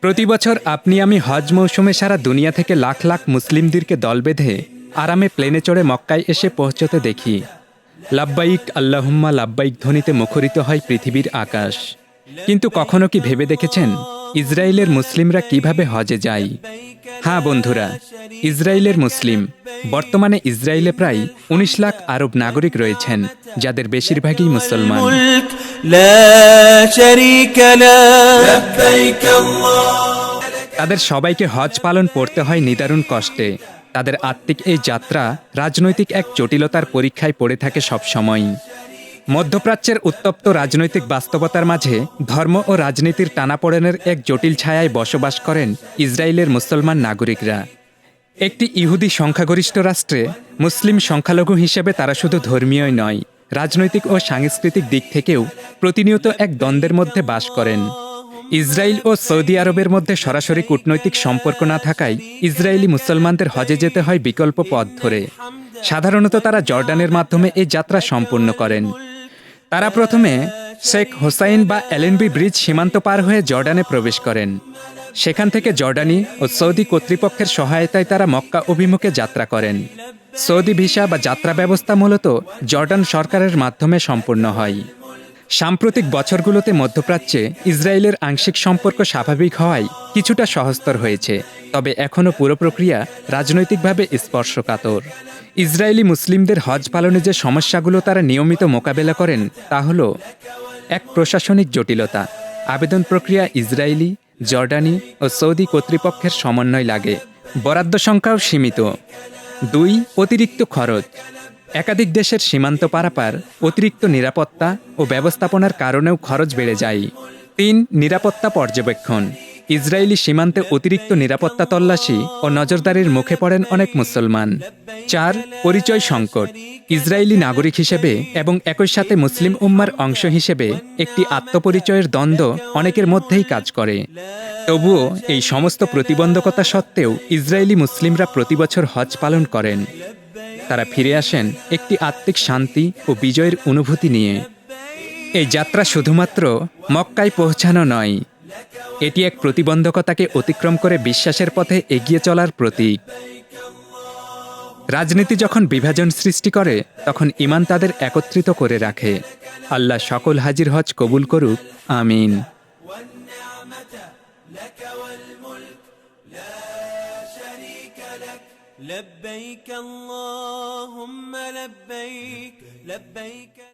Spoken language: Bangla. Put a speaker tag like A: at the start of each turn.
A: প্রতি বছর আপনি আমি হজ মৌসুমে সারা দুনিয়া থেকে লাখ লাখ মুসলিমদেরকে দল বেঁধে আরামে প্লেনে চড়ে মক্কায় এসে পৌঁছতে দেখি। লাব্বাইক আল্লাহম্মা লাব্বাইক ধ্বনিতে মুখরিত হয় পৃথিবীর আকাশ। কিন্তু কখনো কি ভেবে দেখেছেন? ইসরায়েলের মুসলিমরা কীভাবে হজে যায়? হ্যাঁ বন্ধুরা, ইসরায়েলের মুসলিম। বর্তমানে ইসরায়েলে প্রায় উনিশ লাখ আরব নাগরিক রয়েছেন, যাদের বেশিরভাগই মুসলমান। তাদের সবাইকে হজ পালন করতে হয় নিদারুণ কষ্টে। তাদের আত্মিক এই যাত্রা রাজনৈতিক এক জটিলতার পরীক্ষায় পড়ে থাকে সবসময়ই। মধ্যপ্রাচ্যের উত্তপ্ত রাজনৈতিক বাস্তবতার মাঝে ধর্ম ও রাজনীতির টানাপোড়েনের এক জটিল ছায়ায় বসবাস করেন ইসরায়েলের মুসলমান নাগরিকরা। একটি ইহুদি সংখ্যাগরিষ্ঠ রাষ্ট্রে মুসলিম সংখ্যালঘু হিসেবে তারা শুধু ধর্মীয়ই নয়, রাজনৈতিক ও সাংস্কৃতিক দিক থেকেও প্রতিনিয়ত এক দ্বন্দ্বের মধ্যে বাস করেন। ইসরায়েল ও সৌদি আরবের মধ্যে সরাসরি কূটনৈতিক সম্পর্ক না থাকায় ইসরায়েলি মুসলমানদের হজে যেতে হয় বিকল্প পথ ধরে। সাধারণত তারা জর্ডানের মাধ্যমে এই যাত্রা সম্পূর্ণ করেন। তারা প্রথমে শেখ হোসাইন বা এলএনবি ব্রিজ সীমান্ত পার হয়ে জর্ডানে প্রবেশ করেন। সেখান থেকে জর্ডানি ও সৌদি কর্তৃপক্ষের সহায়তায় তারা মক্কা অভিমুখে যাত্রা করেন। সৌদি ভিসা বা যাত্রা ব্যবস্থা মূলত জর্ডান সরকারের মাধ্যমে সম্পূর্ণ হয়। সাম্প্রতিক বছরগুলোতে মধ্যপ্রাচ্যে ইসরায়েলের আংশিক সম্পর্ক স্বাভাবিক হওয়ায় কিছুটা সহজতর হয়েছে, তবে এখনও পুরো প্রক্রিয়া রাজনৈতিকভাবে স্পর্শকাতর। ইসরায়েলি মুসলিমদের হজ পালনে যে সমস্যাগুলো তারা নিয়মিত মোকাবেলা করেন, তা হল এক, প্রশাসনিক জটিলতা, আবেদন প্রক্রিয়া ইসরায়েলি, জর্ডানি ও সৌদি কর্তৃপক্ষের সমন্বয় লাগে, বরাদ্দ সংখ্যাও সীমিত, দুই, অতিরিক্ত খরচ একাধিক দেশের সীমান্ত পারাপার, অতিরিক্ত নিরাপত্তা ও ব্যবস্থাপনার কারণেও খরচ বেড়ে যায়। তিন, নিরাপত্তা পর্যবেক্ষণ। ইসরায়েলি সীমান্তে অতিরিক্ত নিরাপত্তা তল্লাশি ও নজরদারির মুখে পড়েন অনেক মুসলমান। চার, পরিচয় সংকট। ইসরায়েলি নাগরিক হিসেবে এবং একই সাথে মুসলিম উম্মার অংশ হিসেবে একটি আত্মপরিচয়ের দ্বন্দ্ব অনেকের মধ্যেই কাজ করে। তবুও এই সমস্ত প্রতিবন্ধকতা সত্ত্বেও ইসরায়েলি মুসলিমরা প্রতিবছর হজ পালন করেন। তারা ফিরে আসেন একটি আত্মিক শান্তি ও বিজয়ের অনুভূতি নিয়ে। এই যাত্রা শুধুমাত্র মক্কায় পৌঁছানো নয়, এটি এক প্রতিবন্ধকতাকে অতিক্রম করে বিশ্বাসের পথে এগিয়ে চলার প্রতীক। রাজনীতি যখন বিভাজন সৃষ্টি করে, তখন ইমান তাদের একত্রিত করে রাখে। আল্লাহ সকল হাজির হজ কবুল করুক, আমিন।
B: لبيك اللهم لبيك لبيك